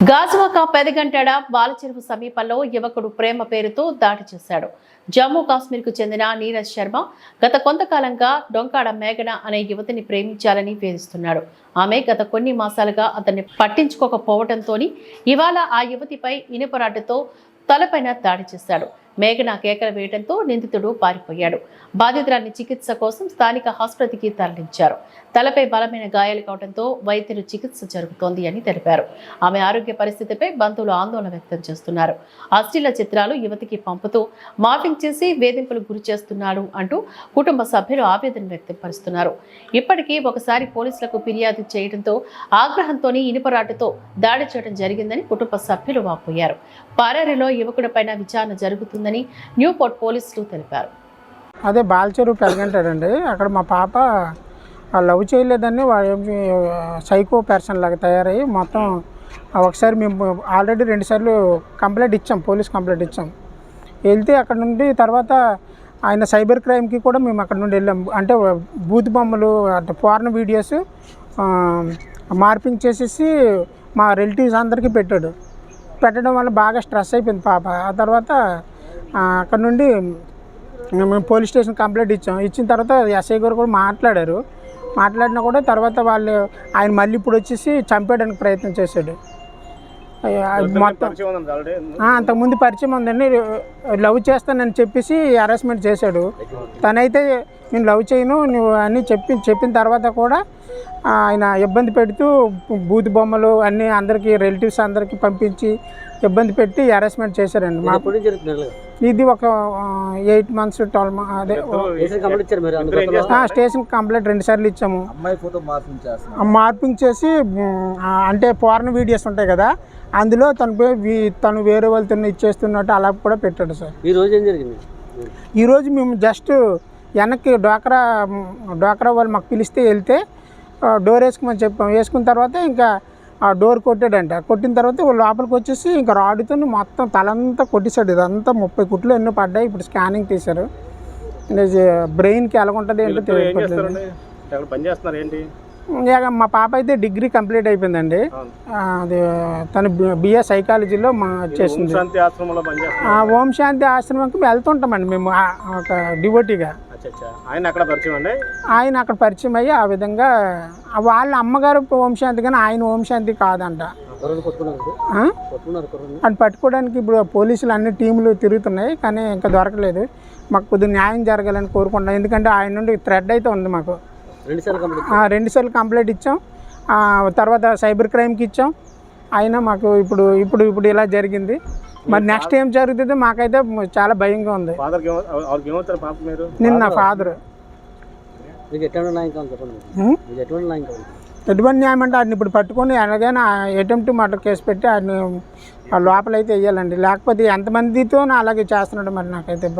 గాజువాక పెదగంటాడ బాలచెరువు సమీపంలో యువకుడు ప్రేమ పేరుతో దాడి చేశాడు. జమ్మూ కాశ్మీర్కు చెందిన నీరజ్ శర్మ గత కొంతకాలంగా డొంకాడ మేఘన అనే యువతిని ప్రేమించాలని వేధిస్తున్నాడు. ఆమె గత కొన్ని మాసాలుగా అతన్ని పట్టించుకోకపోవడంతో ఇవాళ ఆ యువతిపై ఇనుపరాటతో తలపైన దాడి చేశాడు. మేఘన కేకలు వేయడంతో నిందితుడు పారిపోయాడు. బాధితురాన్ని చికిత్స కోసం స్థానిక ఆసుపత్రికి తరలించారు. తలపై బలమైన గాయాలు కావడంతో వైద్యులు చికిత్స జరుగుతోంది అని తెలిపారు. ఆమె ఆరోగ్య పరిస్థితిపై బంధువులు ఆందోళన వ్యక్తం చేస్తున్నారు. అశ్లీల చిత్రాలు యువతికి పంపుతూ మాఫింగ్ చేసి వేధింపులు గురి చేస్తున్నాడు అంటూ కుటుంబ సభ్యులు ఆవేదన వ్యక్తం పరుస్తున్నారు ఇప్పటికీ ఒకసారి పోలీసులకు ఫిర్యాదు చేయడంతో ఆగ్రహంతోనే ఇనుపరాటుతో దాడి చేయడం జరిగిందని కుటుంబ సభ్యులు వాపోయారు. పారారిలో యువకుడిపైన విచారణ జరుగుతుందని న్యూపోర్ట్ పోలీసులు తెలిపారు. అదే బాల్చెరు పెరగంటాడండి. అక్కడ మా పాప లవ్ చేయలేదని వాడు సైకో పర్సన్ లాగా తయారయ్యి మొత్తం ఒకసారి మేము ఆల్రెడీ రెండుసార్లు కంప్లైంట్ ఇచ్చాం పోలీస్ కంప్లైంట్ ఇచ్చాం. వెళ్తే అక్కడ నుండి తర్వాత ఆయన సైబర్ క్రైమ్కి కూడా మేము అక్కడ నుండి వెళ్ళాం. అంటే బూత్ బొమ్మలు అంటే ఫారెన్ వీడియోస్ మార్పింగ్ చేసేసి మా రిలేటివ్స్ అందరికీ పెట్టాడు. పెట్టడం వల్ల బాగా స్ట్రెస్ అయిపోయింది పాప. ఆ తర్వాత అక్కడ నుండి మేము పోలీస్ స్టేషన్ కంప్లైంట్ ఇచ్చాం. ఇచ్చిన తర్వాత ఎస్ఐ గారు కూడా మాట్లాడారు. మాట్లాడినా కూడా తర్వాత వాళ్ళు ఆయన మళ్ళీ ఇప్పుడు వచ్చేసి చంపేయడానికి ప్రయత్నం చేశాడు. మొత్తం అంతకుముందు పరిచయం ఉందండి. లవ్ చేస్తానని చెప్పేసి హరాస్మెంట్ చేశాడు. తనైతే నేను లవ్ చేయను నువ్వు అని చెప్పి చెప్పిన తర్వాత కూడా ఆయన ఇబ్బంది పెడుతూ బూత్ బొమ్మలు అన్నీ అందరికీ రిలేటివ్స్ అందరికీ పంపించి ఇబ్బంది పెట్టి హరాస్మెంట్ చేశారండి మా ఇది ఒక ఎయిట్ మంత్స్ ట్వెల్వ్ అదే స్టేషన్ కంప్లైంట్ రెండు సార్లు ఇచ్చాము. అమ్మాయి ఫోటో మార్పింగ్ చేసి అంటే ఫారెన్ వీడియోస్ ఉంటాయి కదా అందులో తను తను వేరే వాళ్ళతో ఇచ్చేస్తున్నట్టు అలా కూడా పెట్టాడు సార్. ఈ రోజు ఏం జరిగింది? ఈరోజు మేము జస్ట్ వెనక్కి డోక్రా డోక్రా వాళ్ళు మాకు పిలిస్తే వెళ్తే డోర్ వేసుకోమని చెప్పాం. వేసుకున్న తర్వాత ఇంకా ఆ డోర్ కొట్టాడంట. కొట్టిన తర్వాత వాళ్ళు లోపలికి వచ్చేసి ఇంకా రాడుతో మొత్తం తలంతా కొట్టేశాడు. ఇదంతా ముప్పై కుట్లు ఎన్నో పడ్డాయి. ఇప్పుడు స్కానింగ్ తీశారు. బ్రెయిన్కి ఎలాగుంటుంది ఏంటో తెలియట్లేదు. అక్కడ పని చేస్తున్నారు ఏంటి? ఇక మా పాప అయితే డిగ్రీ కంప్లీట్ అయిపోయిందండి. అది తను బిఏ సైకాలజీలో మా చేసింది ఓం శాంతి ఆశ్రమంకి వెళ్తుంటామండి మేము ఒక డివోటీగా ఆయన అక్కడ పరిచయం అండి? ఆయన అక్కడ పరిచయం అయ్యి ఆ విధంగా వాళ్ళ అమ్మగారు ఓం శాంతి కానీ ఆయన ఓం శాంతి కాదంట అని పట్టుకోవడానికి ఇప్పుడు పోలీసులు అన్ని టీములు తిరుగుతున్నాయి కానీ ఇంకా దొరకలేదు. మాకు కొద్దిగా న్యాయం జరగాలని కోరుకుంటున్నాం. ఎందుకంటే ఆయన నుండి థ్రెడ్ అయితే ఉంది మాకు. రెండు సార్లు కంప్లీట్ ఇచ్చాం. తర్వాత సైబర్ క్రైమ్కి ఇచ్చాం. అయినా మాకు ఇప్పుడు ఇప్పుడు ఇప్పుడు ఇలా జరిగింది. మరి నెక్స్ట్ ఏం జరుగుతుందో మాకైతే చాలా భయంగా ఉంది. నిన్న నా ఫాదర్. ఎటువంటి న్యాయం అంటే ఆయన ఇప్పుడు పట్టుకొని ఎలాగైనా అటెంప్ట్ మర్డర్ కేసు పెట్టి ఆయన లోపలైతే వేయాలండి లేకపోతే ఎంతమందితో అలాగే చేస్తున్నాడు మరి నాకైతే ఇబ్బంది.